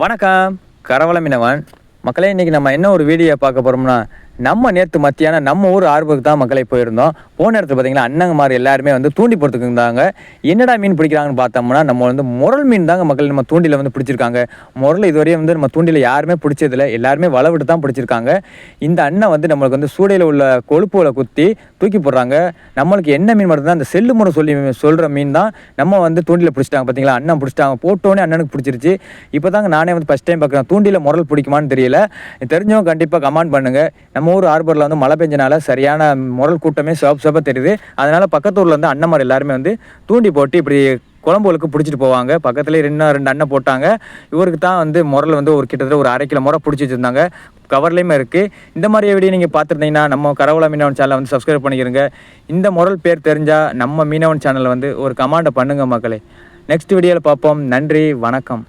வணக்கம். கரவள மீனவன் மக்களே இன்றைக்கி நம்ம என்ன ஒரு வீடியோ பார்க்க போகிறோம்னா நம்ம நேற்று மத்தியானம் நம்ம ஊர் ஆர்வத்துக்கு தான் மக்களை போயிருந்தோம். போன இடத்துல பார்த்தீங்கன்னா அண்ணங்கமார் எல்லாருமே வந்து தூண்டி போகிறதுக்கு இருந்தாங்க. என்னடா மீன் பிடிக்கிறாங்கன்னு பார்த்தோம்னா நம்ம வந்து முரல் மீன் தாங்க மக்கள் நம்ம தூண்டில வந்து பிடிச்சிருக்காங்க. முரல் இதுவரையும் வந்து நம்ம தூண்டில யாருமே பிடிச்சதில்ல. எல்லாருமே வளவிட்டு தான் பிடிச்சிருக்காங்க. இந்த அண்ணன் வந்து நம்மளுக்கு வந்து சூடையில் உள்ள கொழுப்புகளை குத்தி தூக்கி போடுறாங்க. நம்மளுக்கு என்ன மீன் மட்டும்தான் அந்த செல்லு முறை சொல்லி சொல்கிற மீன் தான் நம்ம வந்து தூண்டில பிடிச்சிட்டாங்க. பார்த்தீங்களா அண்ணன் பிடிச்சிட்டாங்க. போட்டோன்னே அண்ணனுக்கு பிடிச்சிருச்சு. இப்போ தாங்க நானே வந்து ஃபஸ்ட் டைம் பார்க்குறேன் தூண்டில முரல் பிடிக்குமான்னு தெரியல. தெரிஞ்சவங்க கண்டிப்பாக கமெண்ட் பண்ணுங்க. நம்ம மூர் ஹார்பரில் வந்து மழை பெஞ்சனால சரியான முரல் கூட்டமே சோப் சோப்பாக தெரியுது. அதனால் பக்கத்து ஊரில் வந்து அண்ணமார் எல்லாருமே வந்து தூண்டி போட்டு இப்படி குழம்புகளுக்கு பிடிச்சிட்டு போவாங்க. பக்கத்துலேயே ரெண்டு ரெண்டு அண்ணன் போட்டாங்க. இவருக்கு தான் வந்து முரல் வந்து ஒரு கிட்டத்தட்ட ஒரு அரை கிலோ முறை பிடிச்சி வச்சுருந்தாங்க. கவர்லேயுமே இருக்குது இந்த மாதிரி வீடியோ நீங்கள் பார்த்துருந்தீங்கன்னா நம்ம கரவலா மீனவன் சேனலை வந்து சப்ஸ்கிரைப் பண்ணிக்கிறங்க இந்த முரல் பேர் தெரிஞ்சால் நம்ம மீனவன் சேனலை வந்து ஒரு கமாண்டை பண்ணுங்கள் மக்களே. நெக்ஸ்ட் வீடியோவில் பார்ப்போம். நன்றி வணக்கம்.